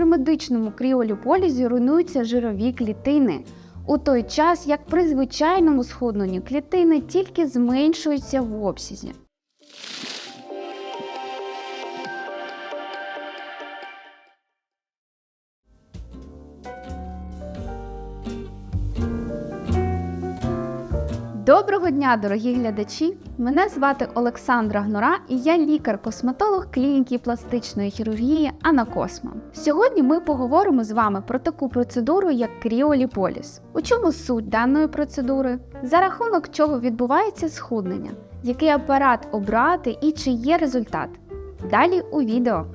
при медичному кріоліполізі руйнуються жирові клітини, у той час як при звичайному схудненні клітини тільки зменшуються в обсязі. Доброго дня, дорогі глядачі! Мене звати Олександра Гнора і я лікар-косметолог клініки пластичної хірургії Анакосмо. Сьогодні ми поговоримо з вами про таку процедуру, як кріоліполіс. У чому суть даної процедури, за рахунок чого відбувається схуднення, який апарат обрати і чи є результат. Далі у відео.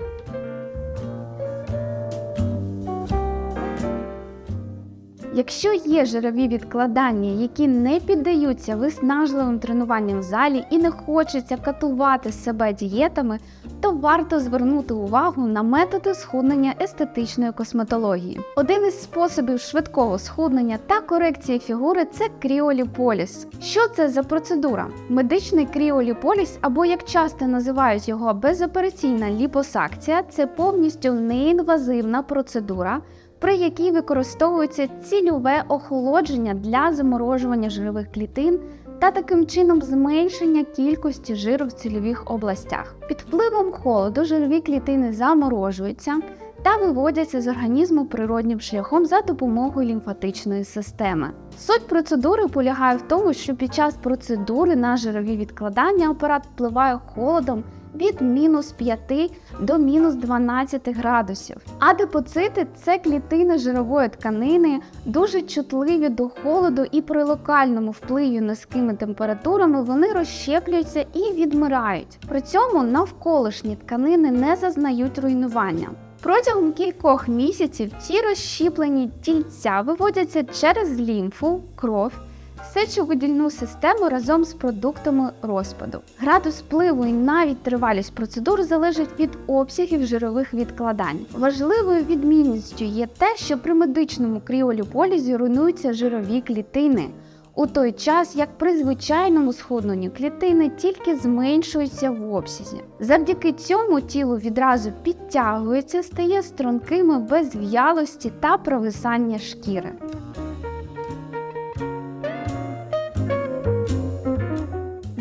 Якщо є жирові відкладання, які не піддаються виснажливим тренуванням в залі і не хочеться катувати себе дієтами, то варто звернути увагу на методи схуднення естетичної косметології. Один із способів швидкого схуднення та корекції фігури це кріоліполіс. Що це за процедура? Медичний кріоліполіс, або як часто називають його безопераційна ліпосакція, це повністю неінвазивна процедура при якій використовується цільове охолодження для заморожування жирових клітин та таким чином зменшення кількості жиру в цільових областях. Під впливом холоду жирові клітини заморожуються та виводяться з організму природнім шляхом за допомогою лімфатичної системи. Суть процедури полягає в тому, що під час процедури на жирові відкладання апарат впливає холодом від мінус 5 до мінус 12 градусів. Адепоцити це клітини жирової тканини, дуже чутливі до холоду і при локальному впливі низькими температурами вони розщеплюються і відмирають. При цьому навколишні тканини не зазнають руйнування. Протягом кількох місяців ці розщіплені тільця виводяться через лімфу, кров сечовидільну систему разом з продуктами розпаду. Градус впливу і навіть тривалість процедур залежить від обсягів жирових відкладань. Важливою відмінністю є те, що при медичному кріоліполізі руйнуються жирові клітини. У той час, як при звичайному схудненні клітини тільки зменшуються в обсязі. Завдяки цьому тіло відразу підтягується, стає стрункими без в'ялості та провисання шкіри.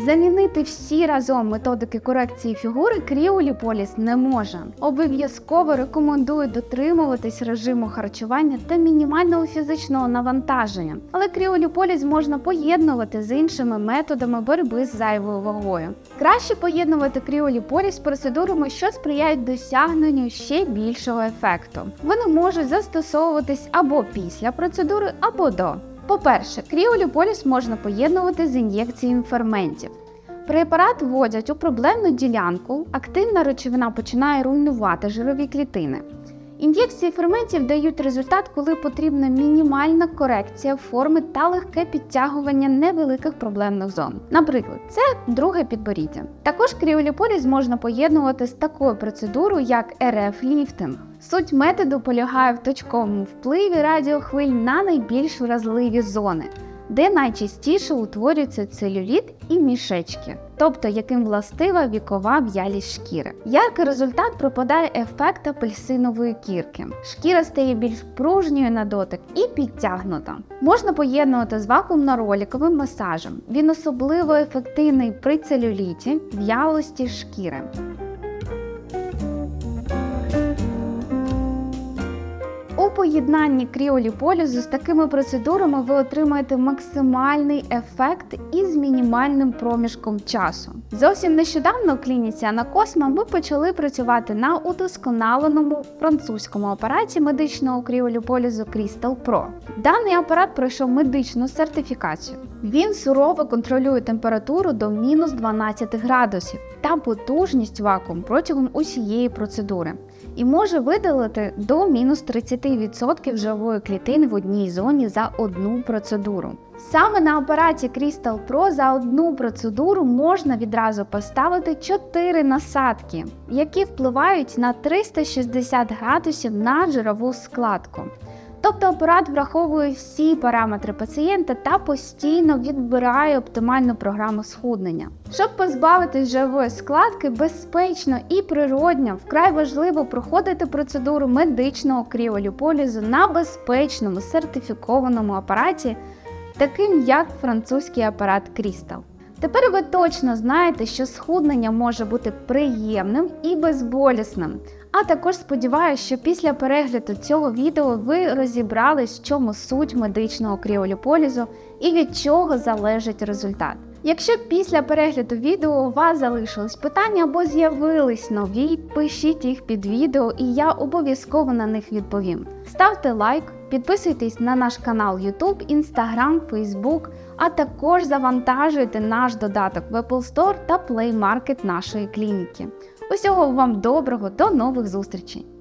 Замінити всі разом методики корекції фігури кріоліполіс не може. Обов'язково рекомендую дотримуватись режиму харчування та мінімального фізичного навантаження. Але кріоліполіс можна поєднувати з іншими методами боротьби з зайвою вагою. Краще поєднувати кріоліполіс з процедурами, що сприяють досягненню ще більшого ефекту. Вони можуть застосовуватись або після процедури, або до. По-перше, кріоліполіс можна поєднувати з ін'єкцією ферментів. Препарат вводять у проблемну ділянку, активна речовина починає руйнувати жирові клітини. Ін'єкції ферментів дають результат, коли потрібна мінімальна корекція форми та легке підтягування невеликих проблемних зон. Наприклад, це друге підборіддя. Також кріоліполіз можна поєднувати з такою процедурою, як РФ-ліфтинг. Суть методу полягає в точковому впливі радіохвиль на найбільш вразливі зони, де найчастіше утворюється целюліт і мішечки, тобто яким властива вікова в'ялість шкіри. Яркий результат пропадає ефект апельсинової кірки. Шкіра стає більш пружньою на дотик і підтягнута. Можна поєднувати з вакуумно-роліковим масажем. Він особливо ефективний при целюліті, в'ялості шкіри. Поєднанні кріоліполізу з такими процедурами ви отримаєте максимальний ефект із мінімальним проміжком часу. Зовсім нещодавно в клініці Анакосма ми почали працювати на удосконаленому французькому апараті медичного кріоліполізу Crystal Pro. Даний апарат пройшов медичну сертифікацію. Він сурово контролює температуру до мінус 12 градусів та потужність вакуум протягом усієї процедури і може видалити до мінус 30% живої клітини в одній зоні за одну процедуру. Саме на апараті Crystal Pro за одну процедуру можна відразу поставити 4 насадки, які впливають на 360 градусів на жирову складку. Тобто апарат враховує всі параметри пацієнта та постійно відбирає оптимальну програму схуднення. Щоб позбавитись жирової складки безпечно і природньо, вкрай важливо проходити процедуру медичного кріоліполізу на безпечному сертифікованому апараті, таким як французький апарат Crystal. Тепер ви точно знаєте, що схуднення може бути приємним і безболісним. А також сподіваюся, що після перегляду цього відео ви розібрались, в чому суть медичного кріоліполізу і від чого залежить результат. Якщо після перегляду відео у вас залишились питання або з'явились нові, пишіть їх під відео і я обов'язково на них відповім. Ставте лайк, підписуйтесь на наш канал YouTube, Instagram, Facebook, а також завантажуйте наш додаток в Apple Store та Play Market нашої клініки. Усього вам доброго, до нових зустрічей!